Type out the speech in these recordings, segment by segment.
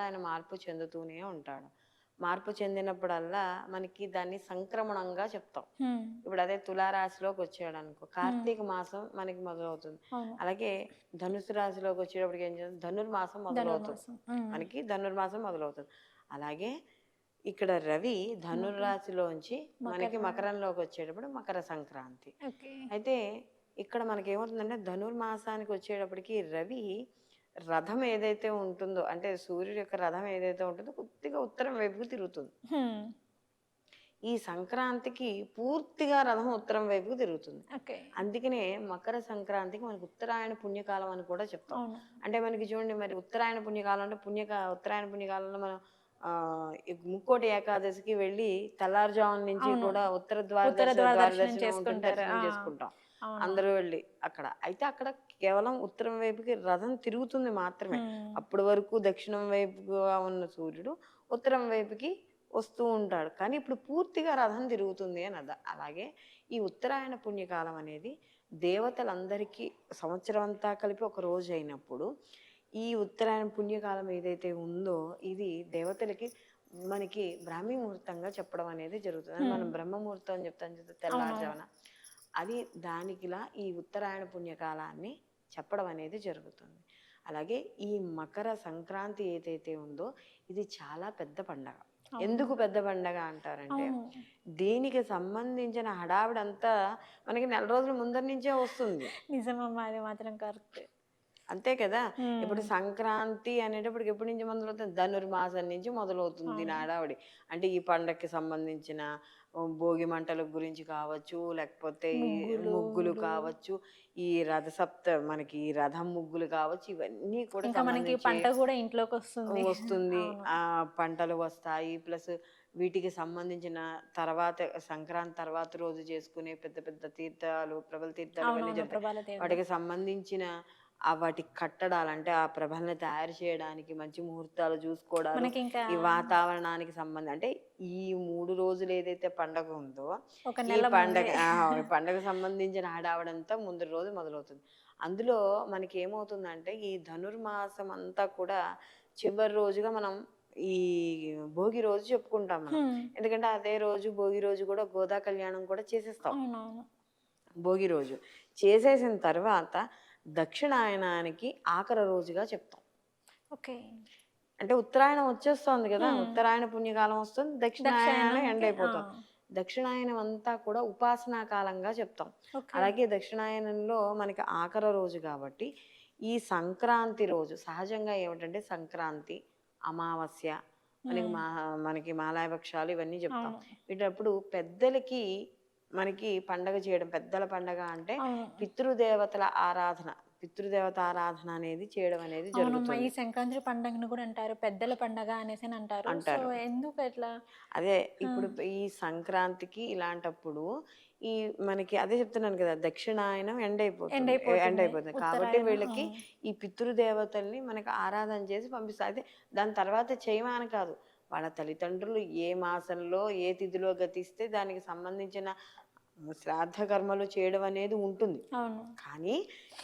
ఆయన మార్పు చెందుతూనే ఉంటాడు. మార్పు చెందినప్పుడల్లా మనకి దాన్ని సంక్రమణంగా చెప్తాం. ఇప్పుడు అదే తులారాశిలోకి వచ్చాడు అనుకో కార్తీక మాసం మనకి మొదలవుతుంది. అలాగే ధనుసు రాశిలోకి వచ్చేటప్పటికి ఏం చేస్తుంది ధనుర్మాసం మొదలవుతుంది. మనకి ధనుర్మాసం మొదలవుతుంది. అలాగే ఇక్కడ రవి ధనుర్రాశిలోంచి మనకి మకర- మకరంలోకి వచ్చేటప్పుడు మకర సంక్రాంతి. అయితే ఇక్కడ మనకి ఏమవుతుందంటే ధనుర్మాసానికి వచ్చేటప్పటికి రవి రథం ఏదైతే ఉంటుందో అంటే సూర్యుడి యొక్క రథం ఏదైతే ఉంటుందో కొద్దిగా ఉత్తరం వైపుకు తిరుగుతుంది. ఈ సంక్రాంతికి పూర్తిగా రథం ఉత్తరం వైపుకు తిరుగుతుంది. అందుకనే మకర సంక్రాంతికి మనకి ఉత్తరాయణ పుణ్యకాలం అని కూడా చెప్తాం. అంటే మనకి చూడండి మరి ఉత్తరాయణ పుణ్యకాలం అంటే పుణ్యకా ఉత్తరాయణ పుణ్యకాలంలో మనం ముక్కోటి ఏకాదశికి వెళ్ళి తెల్లారుజామున నుంచి. కూడా ఉత్తర ద్వార. చేసుకుంటాం. అందరూ వెళ్ళి అక్కడ. అయితే అక్కడ కేవలం ఉత్తరం వైపుకి రథం తిరుగుతుంది మాత్రమే. అప్పటి వరకు దక్షిణం వైపుగా ఉన్న సూర్యుడు ఉత్తరం వైపుకి వస్తూ ఉంటాడు. కానీ ఇప్పుడు పూర్తిగా రథం తిరుగుతుంది అని అద అలాగే ఈ ఉత్తరాయణ పుణ్యకాలం అనేది దేవతలందరికీ సంవత్సరం అంతా కలిపి ఒక రోజు అయినప్పుడు ఈ ఉత్తరాయణ పుణ్యకాలం ఏదైతే ఉందో ఇది దేవతలకి మనకి బ్రాహ్మీ ముహూర్తంగా చెప్పడం అనేది జరుగుతుంది. మనం. బ్రహ్మ ముహూర్తం అని చెప్తాం చూస్తే తెల్లవారుజామున అది దానికిలా ఈ ఉత్తరాయణ పుణ్యకాలాన్ని చెప్పడం అనేది జరుగుతుంది. అలాగే ఈ మకర సంక్రాంతి ఏదైతే ఉందో ఇది చాలా పెద్ద పండగ. ఎందుకు పెద్ద పండగ అంటారంటే దీనికి సంబంధించిన హడావిడంతా మనకి నెల రోజుల ముందర నుంచే వస్తుంది. నిజమమ్మా అది మాత్రం కరెక్ట్. అంతే కదా? ఇప్పుడు సంక్రాంతి అనేటప్పటికి ఎప్పటి నుంచి మొదలవుతుంది? ధనుర్మాసం నుంచి మొదలవుతుంది అవును. నా హడావిడి అంటే ఈ పండగకి సంబంధించిన భోగి మంటల గురించి కావచ్చు లేకపోతే ఈ ముగ్గులు. కావచ్చు ఈ రథసప్త మనకి ఈ రథం ముగ్గులు కావచ్చు ఇవన్నీ కూడా మనకి పంట కూడా ఇంట్లోకి వస్తుంది. వస్తుంది. ఆ పంటలు వస్తాయి. ప్లస్ వీటికి సంబంధించిన తర్వాత సంక్రాంతి తర్వాత రోజు చేసుకునే పెద్ద పెద్ద తీర్థాలు ప్రభల తీర్థాలు. వాటికి సంబంధించిన వాటి కట్టడాలు అంటే ఆ ప్రభల్ని తయారు చేయడానికి మంచి ముహూర్తాలు చూసుకోవడానికి ఈ వాతావరణానికి సంబంధం అంటే ఈ మూడు రోజులు ఏదైతే పండగ ఉందో ఒక ఈ నెల పండగ పండగ సంబంధించిన హడావడంతా ముందు రోజు మొదలవుతుంది. అందులో మనకి ఏమవుతుందంటే ఈ ధనుర్మాసం అంతా కూడా చివరి రోజుగా మనం ఈ భోగి రోజు చెప్పుకుంటాం మనం. ఎందుకంటే అదే రోజు భోగి రోజు కూడా గోదా కళ్యాణం కూడా చేసేస్తాం. భోగి రోజు చేసేసిన తర్వాత దక్షిణాయనానికి ఆఖరి రోజుగా చెప్తాం ఓకే అంటే ఉత్తరాయణం వచ్చేస్తోంది కదా. ఉత్తరాయణ పుణ్యకాలం వస్తుంది దక్షిణాయనం ఎండ్ అయిపోతుంది దక్షిణాయనం అంతా కూడా ఉపాసనా కాలంగా చెప్తాం. అలాగే దక్షిణాయనంలో మనకి ఆఖరి రోజు కాబట్టి ఈ సంక్రాంతి రోజు సహజంగా ఏమిటంటే సంక్రాంతి అమావాస్య మనకి. మా మనకి మాలాయపక్షాలు ఇవన్నీ చెప్తాం. వీటప్పుడు పెద్దలకి మనకి పండగ చేయడం పెద్దల పండగ అంటే. పితృదేవతల ఆరాధన. పితృదేవత ఆరాధన అనేది చేయడం అనేది జరుగుతుంది ఈ సంక్రాంతి పండుగను కూడా అంటారు. పెద్దల పండగ అనేసి అని అంటారు. అంటారు. ఎందుకు అట్లా? అదే ఇప్పుడు ఈ సంక్రాంతికి ఇలాంటప్పుడు ఈ మనకి అదే చెప్తున్నాను కదా దక్షిణాయనం ఎండ్ అయిపోతుంది ఎండ్ అయిపోతుంది. కాబట్టి వీళ్ళకి. ఈ పితృదేవతల్ని మనకి ఆరాధన చేసి పంపిస్తారు. అయితే దాని తర్వాత చేయమని కాదు. వాళ్ళ తల్లిదండ్రులు ఏ మాసంలో ఏ తిథిలో గతిస్తే దానికి సంబంధించిన శ్రాద్ధ కర్మలు చేయడం అనేది ఉంటుంది. కానీ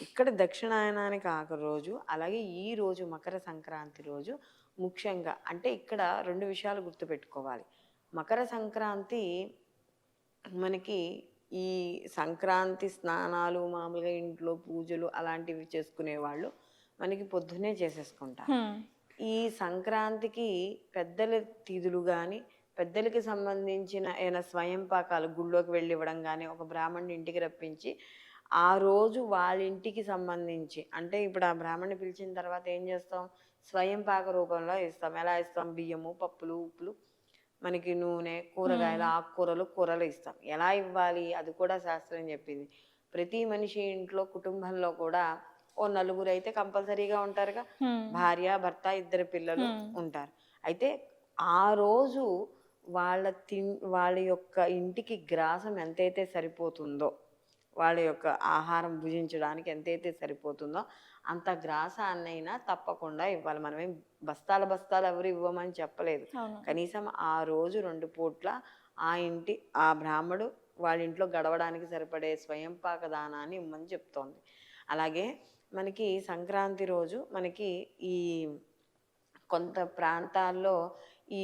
ఇక్కడ దక్షిణాయనానికి ఆఖరి రోజు అలాగే ఈ రోజు మకర సంక్రాంతి రోజు ముఖ్యంగా అంటే ఇక్కడ రెండు విషయాలు గుర్తుపెట్టుకోవాలి. మకర సంక్రాంతి మనకి ఈ సంక్రాంతి స్నానాలు మామూలుగా ఇంట్లో పూజలు అలాంటివి చేసుకునే వాళ్ళు మనకి పొద్దున్నే చేసేసుకుంటారు. ఈ సంక్రాంతికి పెద్దల తిథులు కానీ పెద్దలకి సంబంధించిన ఏదైనా స్వయం పాకాలు గుళ్ళోకి వెళ్ళి ఇవ్వడం కానీ ఒక బ్రాహ్మణుని ఇంటికి రప్పించి ఆ రోజు వాళ్ళ ఇంటికి సంబంధించి అంటే ఇప్పుడు ఆ బ్రాహ్మణ్ణి పిలిచిన తర్వాత ఏం చేస్తాం? స్వయం పాక రూపంలో ఇస్తాం. ఎలా ఇస్తాం? బియ్యము పప్పులు ఉప్పులు మనకి నూనె కూరగాయలు ఆకుకూరలు కూరలు ఇస్తాం. ఎలా ఇవ్వాలి? అది కూడా శాస్త్రం చెప్పింది. ప్రతి మనిషి ఇంట్లో కుటుంబంలో కూడా ఓ నలుగురు అయితే కంపల్సరీగా ఉంటారుగా. భార్య భర్త ఇద్దరు పిల్లలు. ఉంటారు. అయితే ఆ రోజు వాళ్ళ తి వాళ్ళ యొక్క ఇంటికి గ్రాసం ఎంతైతే సరిపోతుందో వాళ్ళ యొక్క ఆహారం భుజించడానికి ఎంతైతే సరిపోతుందో అంత గ్రాసాన్నైనా తప్పకుండా ఇవ్వాలి. మనమేం బస్తాల బస్తాలు ఎవరు ఇవ్వమని చెప్పలేదు. కనీసం ఆ రోజు రెండు పూట్ల ఆ ఇంటి ఆ బ్రాహ్మడు వాళ్ళ ఇంట్లో గడవడానికి సరిపడే స్వయం పాక దానాన్ని ఇమ్మని చెప్తోంది. అలాగే మనకి సంక్రాంతి రోజు మనకి ఈ కొంత ప్రాంతాల్లో ఈ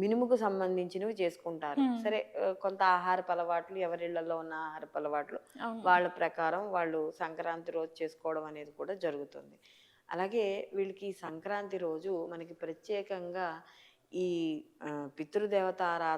మినుముకు సంబంధించినవి చేసుకుంటారు. సరే కొంత ఆహారపు అలవాట్లు ఎవరిళ్ళలో ఉన్న ఆహారపు అలవాట్లు వాళ్ళ ప్రకారం వాళ్ళు సంక్రాంతి రోజు చేసుకోవడం అనేది కూడా జరుగుతుంది. అలాగే వీళ్ళకి సంక్రాంతి రోజు మనకి ప్రత్యేకంగా ఈ ఆ, పితృదేవత ఆరాధన